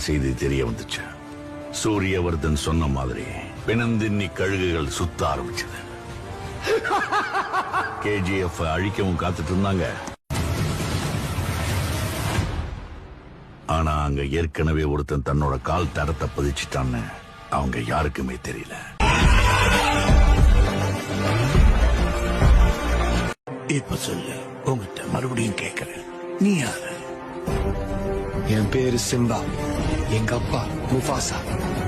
செய்தி தெரிய வந்துச்சு. சூரியவர்தன் சொன்ன மாதிரி பிணந்தின்னி கழுகுகள் சுத்த ஆரம்பிச்சது. கேஜிஎஃப் அழிக்கவும் காத்துட்டு இருந்தாங்க. ஆனா அங்க ஏற்கனவே ஒருத்தன் தன்னோட கால் தடத்தை பதிச்சிட்டான்னு அவங்க யாருக்குமே தெரியல. இப்ப சொல்லு உங்ககிட்ட மறுபடியும் கேக்குறேன். நீ யாரு? என் பேரு சிம்பா. 研究过不发 f